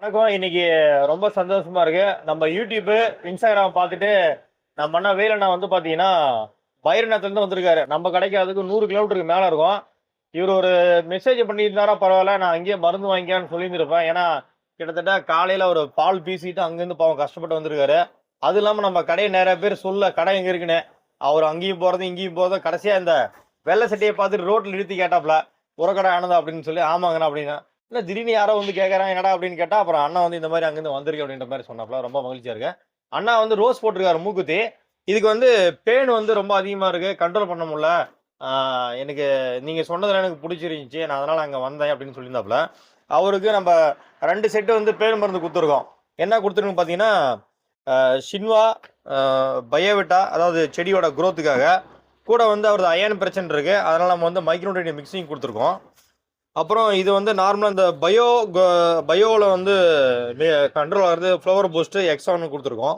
வணக்கம். இன்னைக்கு ரொம்ப சந்தோஷமா இருக்கு. நம்ம யூடியூப் இன்ஸ்டாகிராம் பார்த்துட்டு நம்ம அண்ணா வேலண்ணா வந்து பார்த்தீங்கன்னா பைரநாத்துலேருந்து வந்திருக்காரு. நம்ம கடைக்கு அதுக்கு நூறு கிலோமீட்டருக்கு மேலே இருக்கும். இவர் ஒரு மெசேஜ் பண்ணியிருந்தாரா பரவாயில்ல நான் அங்கேயே மருந்து வாங்கிக்கான்னு சொல்லியிருந்திருப்பேன். ஏன்னா கிட்டத்தட்ட காலையில் ஒரு பால் பீசிட்டு அங்கேருந்து பாவம் கஷ்டப்பட்டு வந்திருக்காரு. அது இல்லாமல் நம்ம கடையை நிறைய பேர் சொல்ல கடை எங்கே இருக்குன்னு. அவர் அங்கேயும் போகிறது இங்கேயும் போகிறது கடைசியாக இந்த வெள்ளை சட்டையை பார்த்துட்டு ரோட்டில் நிறுத்தி கேட்டாப்ல உரக்கடை ஆனதா? அப்படின்னு சொல்லி ஆமாங்கண்ணா அப்படின்னா இல்ல திடீர்னு யாரோ வந்து கேட்குறான் என்னடா? அப்படின்னு கேட்டா அப்புறம் அண்ணா வந்து இந்த மாதிரி அங்கிருந்து வந்திருக்கு அப்படின்ற மாதிரி சொன்னாப்ல. ரொம்ப மகிழ்ச்சியா இருக்கு. அண்ணா வந்து ரோஸ் போட்டிருக்காரு மூக்குத்தி. இதுக்கு வந்து பேன் வந்து ரொம்ப அதிகமா இருக்கு. கண்ட்ரோல் பண்ண முடியல. எனக்கு நீங்க சொன்னதுல எனக்கு பிடிச்சிருந்துச்சு. நான் அதனால அங்க வந்தேன் அப்படின்னு சொல்லியிருந்தாப்ல. அவருக்கு நம்ம ரெண்டு செட்டு வந்து பேன் மருந்து கொடுத்துருக்கோம். என்ன கொடுத்துருக்கோம் பார்த்தீங்கன்னா ஷின்வா பயோவிட்டா அதாவது செடியோட குரோத்துக்காக கூட வந்து அவரது அயன் பிரச்சனை இருக்குது அதனால் நம்ம வந்து மைக்ரோடைன் மிக்சிங் கொடுத்துருக்கோம். அப்புறம் இது வந்து நார்மலாக இந்த பயோ பயோவில் வந்து கண்ட்ரோல் ஆகிறது ஃப்ளவர் பூஸ்ட்டு எக்ஸான் கொடுத்துருக்கோம்.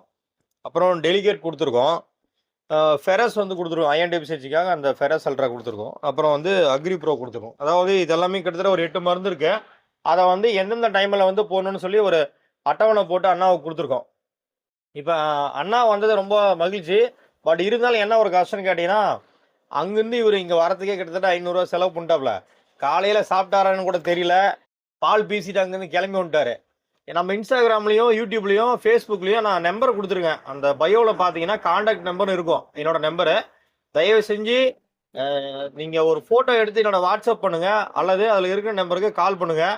அப்புறம் டெலிகேட் கொடுத்துருக்கோம். ஃபெரஸ் வந்து கொடுத்துருக்கோம். அயன் டெபிசியன்சிக்காக அந்த ஃபெரஸ் அல்ட்ரா கொடுத்துருக்கோம். அப்புறம் வந்து அக்ரி ப்ரோ கொடுத்துருக்கோம். அதாவது இதெல்லாமே கிட்டத்தட்ட ஒரு எட்டு மருந்து இருக்கு. அதை வந்து எந்தெந்த டைமில் வந்து போடணும்னு சொல்லி ஒரு அட்டவணை போட்டு அண்ணாவுக்கு கொடுத்துருக்கோம். இப்போ அண்ணா வந்தது ரொம்ப மகிழ்ச்சி. பட் இருந்தாலும் என்ன ஒரு கஷ்டம்னு கேட்டிங்கன்னா அங்கேருந்து இவர் இங்கே வரத்துக்கே கிட்டத்தட்ட ஐநூறுரூவா செலவு பண்ணிட்டாப்ல. காலையில் சாப்பிட்டாரான்னு கூட தெரியல. பால் பீசிட்டு அங்கேருந்து கிளம்பி வந்துட்டாரு. நம்ம இன்ஸ்டாகிராம்லேயும் யூடியூப்லேயும் ஃபேஸ்புக்லேயும் நான் நம்பர் கொடுத்துருக்கேன். அந்த பயோவில் பார்த்தீங்கன்னா காண்டாக்ட் நம்பர் இருக்கும். என்னோட நம்பரு தயவு செஞ்சு நீங்கள் ஒரு ஃபோட்டோ எடுத்து என்னோட வாட்ஸ்அப் பண்ணுங்கள் அல்லது அதில் இருக்கிற நம்பருக்கு கால் பண்ணுங்கள்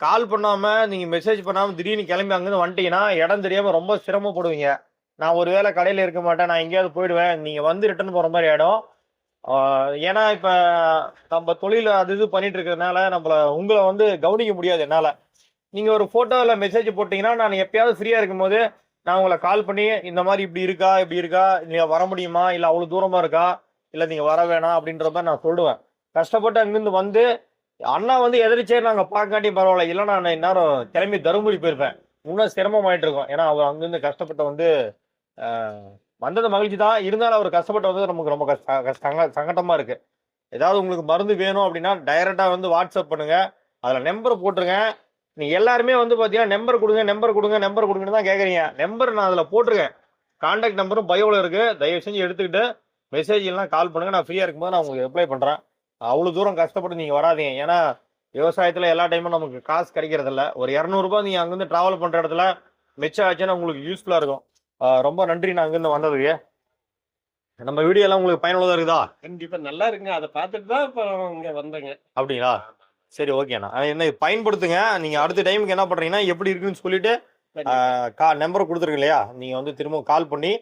கால் பண்ணாமல் நீங்கள் மெசேஜ் பண்ணாமல் திடீர்னு கிளம்பி அங்கேருந்து வந்துட்டீங்கன்னா இடம் தெரியாமல் ரொம்ப சிரமப்படுவீங்க. நான் ஒரு வேளை கடையில் இருக்க மாட்டேன். நான் எங்கேயாவது போயிடுவேன். நீங்கள் வந்து ரிட்டர்ன் போகிற மாதிரி ஆகிடும் ஏன்னா இப்போ நம்ம தொழில அது இது பண்ணிட்டு இருக்கிறதுனால நம்மள உங்களை வந்து கவனிக்க முடியாது என்னால். நீங்கள் ஒரு ஃபோட்டோவில் மெசேஜ் போட்டிங்கன்னா நான் எப்பயாவது ஃப்ரீயாக இருக்கும்போது நான் உங்களை கால் பண்ணி இந்த மாதிரி இப்படி இருக்கா இப்படி இருக்கா நீங்கள் வர முடியுமா? இல்லை அவ்வளோ தூரமாக இருக்கா? இல்லை நீங்கள் வர வேணாம் அப்படின்ற மாதிரி நான் சொல்லுவேன். கஷ்டப்பட்டு அங்கேருந்து வந்து அண்ணா வந்து எதிர்ச்சியே நாங்கள் பார்க்காட்டி பரவாயில்ல இல்லை நான் இந்நேரம் கிளம்பி தருமபுரி போயிருப்பேன். இன்னும் சிரமமாயிட்டு இருக்கோம். ஏன்னா அவர் அங்கேருந்து கஷ்டப்பட்டு வந்து வந்தது மகிழ்ச்சி தான். இருந்தாலும் அவர் கஷ்டப்பட்டு வந்தது நமக்கு ரொம்ப கஷ்ட கஷ்ட- இருக்கு. ஏதாவது உங்களுக்கு மருந்து வேணும் அப்படின்னா டைரக்டா வந்து வாட்ஸ்அப் பண்ணுங்க. அதுல நம்பர் போட்டுருங்க. நீங்க எல்லாருமே வந்து பாத்தீங்கன்னா நம்பர் கொடுங்க நம்பர் கொடுங்க நம்பர் கொடுங்கன்னு தான் கேக்குறீங்க. நம்பர் நான் அதுல போட்டிருக்கேன். கான்டாக்ட் நம்பரும் பயோவில் இருக்கு. தயவு செஞ்சு எடுத்துக்கிட்டு மெசேஜ் எல்லாம் கால் பண்ணுங்க. நான் ஃப்ரீயா இருக்கும்போது நான் உங்களுக்கு ரிப்ளை பண்றேன். அவ்வளோ தூரம் கஷ்டப்பட்டு நீங்கள் வராதீங்க. ஏன்னா விவசாயத்தில் எல்லா டைமும் நமக்கு காசு கிடைக்கிறதில்ல. ஒரு இரநூறுபா நீங்கள் அங்கேருந்து ட்ராவல் பண்ணுற இடத்துல மிச்சம் ஆச்சுன்னா உங்களுக்கு யூஸ்ஃபுல்லாக இருக்கும். ரொம்ப நன்றி. நான் அங்கிருந்து வந்ததுக்கு நம்ம வீடியோ எல்லாம் உங்களுக்கு பயனுள்ளதா இருக்குதா? கண்டிப்பா நல்லா இருக்குங்க. அதை பார்த்துட்டு தான் இப்போ இங்க வந்தேங்க. அப்படிங்களா? சரி ஓகேண்ணா என்ன பயன்படுத்துங்க. நீங்க அடுத்த டைமுக்கு என்ன பண்றீங்கன்னா எப்படி இருக்குன்னு சொல்லிட்டு கா நம்பர் கொடுத்துருங்க இல்லையா? நீங்க வந்து திரும்ப கால் பண்ணி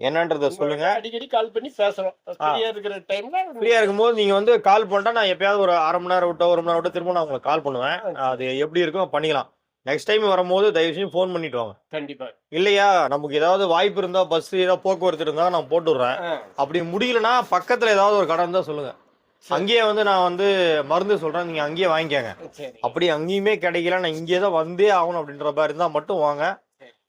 என்னன்றத சொல்லுங்க. அடிக்கடி கால் பண்ணி பேசுறோம் ஃப்ரீயா இருக்கிற டைம்ல ஃப்ரீயா இருக்கும்போது நீங்க வந்து கால் பண்ணிட்டா நான் எப்பயாவது ஒரு அரை மணி நேரம் விட்டோ ஒரு மணி நேரம் விட்டு திரும்ப நான் உங்களுக்கு கால் பண்ணுவேன். அது எப்படி இருக்கோ பண்ணிக்கலாம். நெக்ஸ்ட் டைம் வரும்போது தயவு செஞ்சு ஃபோன் பண்ணிட்டு வாங்க. கண்டிப்பா. இல்லையா? நமக்கு ஏதாவது வாய்ப்பு இருந்தா பஸ் ஏதாவது போக்குவரத்து இருந்தா நான் போட்டு விடுறேன் அப்படி முடியலன்னா பக்கத்துல ஏதாவது ஒரு கடை இருந்தா சொல்லுங்க. அங்கேயே வந்து நான் வந்து மருந்து சொல்றேன் நீங்க அங்கேயே வாங்கிக்கோங்க. அப்படி அங்கேயுமே கிடைக்கல நான் இங்கே தான் வந்தே ஆகணும் அப்படின்ற மாதிரி இருந்தா மட்டும் வாங்க.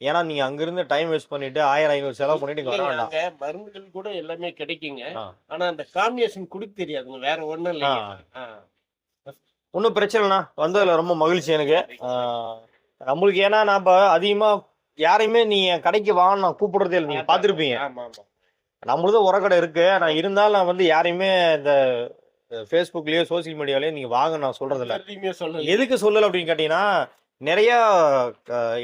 ஏன்னா நீங்க அங்கிருந்து டைம் வேஸ்ட் பண்ணிட்டு ஆயிரம் ஐநூறு செலவு பண்ணிட்டு வர வேண்டாம் மருந்துகள் கூட எல்லாமே கிடைக்குங்க. ஆனா அந்த காம்பினேஷன் குடுக்க தெரியாதுங்க வேற ஒண்ணும் இல்லைங்க. ஆ. ஒன்றும் பிரச்சனை இல்லைண்ணா வந்ததுல ரொம்ப மகிழ்ச்சி எனக்கு. நம்மளுக்கு ஏன்னா நாம அதிகமா யாரையுமே நீ என் கடைக்கு வாங்க நான் கூப்பிடுறதே இல்லை. நீங்க ஆமா நம்மளது உரக்கடை இருக்கு. நான் இருந்தாலும் நான் வந்து யாரையுமே இந்த ஃபேஸ்புக்லயோ சோசியல் மீடியாலயோ நீங்க வாங்க நான் சொல்றது இல்ல எதுக்கு சொல்லல அப்படின்னு கேட்டீங்கன்னா நிறைய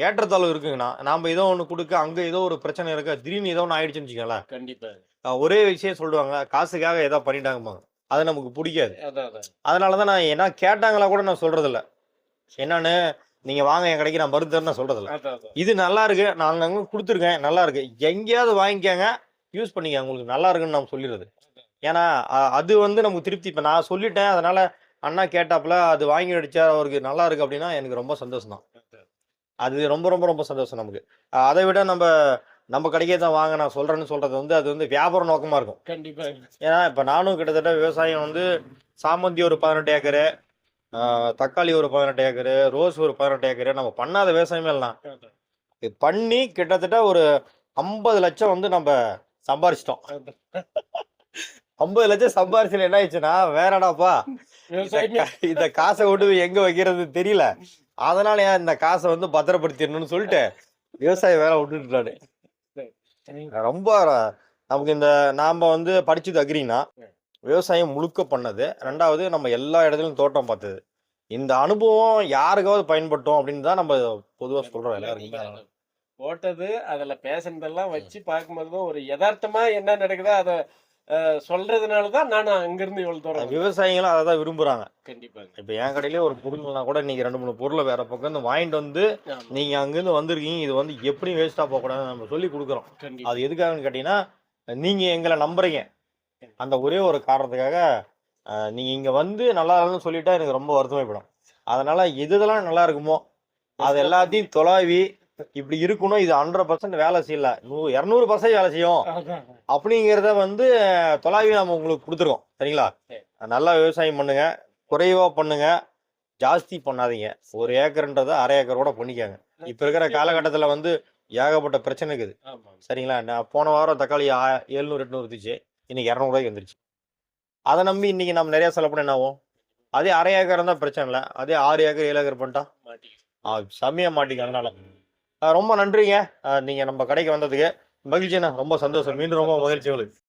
ஏற்றத்தாழ்வு இருக்குங்கண்ணா நாம ஏதோ ஒன்று கொடுக்க அங்க ஏதோ ஒரு பிரச்சனை இருக்கு. திடீர்னு ஏதோ ஒன்று ஆயிடுச்சுன்னு வச்சுக்கோங்களேன். கண்டிப்பா. ஒரே விஷயம் சொல்லுவாங்க. காசுக்காக ஏதோ பண்ணிட்டாங்கம்பாங்க. அது நமக்கு பிடிக்காது. அதான் அதான். அதனால தான் நான் என்ன கேட்டாங்களா கூட நான் சொல்றது இல்ல என்னன்னு நீங்க வாங்க என் கடைக்கு நான் மருந்து நான் அதான் இது நல்லா இருக்கு. நான் அங்க கொடுத்துருக்கேன். நல்லா இருக்கு. எங்கேயாவது வாங்கிக்கோங்க. யூஸ் பண்ணிக்க உங்களுக்கு நல்லா இருக்குன்னு நான் சொல்லிடுறது. ஏன்னா அது வந்து நமக்கு திருப்தி. இப்போ நான் சொல்லிட்டேன். அதனால அண்ணா கேட்டாப்புல அது வாங்கி அடிச்சா அவருக்கு நல்லா இருக்கு அப்படின்னா எனக்கு ரொம்ப சந்தோஷம் தான் அது ரொம்ப ரொம்ப ரொம்ப சந்தோஷம் நமக்கு. அதை விட நம்ம நம்ம கடைக்கே தான் வாங்க நான் சொல்றேன்னு சொல்றது வந்து அது வந்து வியாபார நோக்கமா இருக்கும். கண்டிப்பா. ஏன்னா இப்போ நானும் கிட்டத்தட்ட விவசாயம் வந்து சாமந்தி ஒரு பதினெட்டு ஏக்கரு. தக்காளி ஒரு பதினெட்டு ஏக்கரு ரோஸ் ஒரு பதினெட்டு ஏக்கரு நம்ம பண்ணாத விவசாயமே எல்லாம் பண்ணி கிட்டத்தட்ட ஒரு ஐம்பது லட்சம் வந்து நம்ம சம்பாரிச்சிட்டோம். ஐம்பது லட்சம் சம்பாரிச்சல என்ன ஆயிடுச்சுன்னா வேறடாப்பா இந்த காசை விட்டு எங்க வைக்கிறது தெரியல. அதனால ஏன் இந்த காசை வந்து பத்திரப்படுத்திடணும்னு சொல்லிட்டு விவசாய வேலை விட்டுட்டாரு ரொம்ப நமக்கு இந்த நாம வந்து படிச்சது அக்ரினா விவசாயம் முழுக்க பண்ணது. ரெண்டாவது நம்ம எல்லா இடத்துலயும் தோட்டம் பார்த்தது. இந்த அனுபவம் யாருக்காவது பயன்பட்டோம் அப்படின்னு தான் நம்ம பொதுவா சொல்றோம் எல்லாருக்குமே. போட்டது அதுல பேசுனதெல்லாம் வச்சு பார்க்கும்போது தான் ஒரு யதார்த்தமா என்ன நடக்குதோ அதை அஹ், சொல்றதுனாலதான் நான் அங்கிருந்து இவ்வளவு தூரம். விவசாயிகளும் அதை தான் விரும்புறாங்க. கண்டிப்பாங்க. இப்ப என் கடையிலே ஒரு பொருள்னா கூட நீங்க ரெண்டு மூணு பொருளை வேற பக்கம் இருந்து வாங்கிட்டு வந்து ஆமா, நீங்க அங்கிருந்து வந்திருக்கீங்க இது வந்து எப்படி வேஸ்டா போக கூடாதுன்னு நம்ம சொல்லி கொடுக்குறோம். அது எதுக்காகன்னு கேட்டீங்கன்னா நீங்க எங்களை நம்புறீங்க. அந்த ஒரே ஒரு காரணத்துக்காக அஹ், நீங்க இங்க வந்து நல்லா இருக்குன்னு சொல்லிட்டா எனக்கு ரொம்ப வருத்தமே போயிடும் அதனால எது இதெல்லாம் நல்லா இருக்குமோ அது எல்லாத்தையும் தொலாவி இப்படி இருக்கணும் இது ஹண்ட்ரட் பர்சன்ட் வேலை செய்யல நூ இரநூறு பர்சன்ட் வேலை செய்யும். அப்படிங்கிறத வந்து தொலாவி நம்ம உங்களுக்கு கொடுத்துருக்கோம் சரிங்களா? சரி. நல்லா விவசாயம் பண்ணுங்க குறைவா பண்ணுங்க ஜாஸ்தி பண்ணாதீங்க. ஒரு ஏக்கர்ன்றதை அரை ஏக்கர் கூட பண்ணிக்கோங்க. இப்ப இருக்கிற காலகட்டத்துல வந்து ஏகப்பட்ட பிரச்சனை இருக்குது சரிங்களா? நான் போன வாரம் தக்காளி எழுநூறு எட்நூறு இருந்துச்சு. இன்னைக்கு இரநூறுவாய்க்கு வந்துருச்சு. அதை நம்பி இன்னைக்கு நம்ம நிறைய செலவு பண்ண என்ன ஆகும் அதே அரை ஏக்கர் இருந்தால் பிரச்சனை இல்லை. அதே ஆறு ஏக்கர் ஏழு ஏக்கர் பண்ணிட்டா? ஆ செம்மையா மாட்டிக்க அதனால. ரொம்ப நன்றிங்க. நீங்கள் நீங்க நம்ம கடைக்கு வந்ததுக்கு மகிழ்ச்சிண்ணா. ரொம்ப சந்தோஷம். மீண்டும் ரொம்ப மகிழ்ச்சி உங்களுக்கு.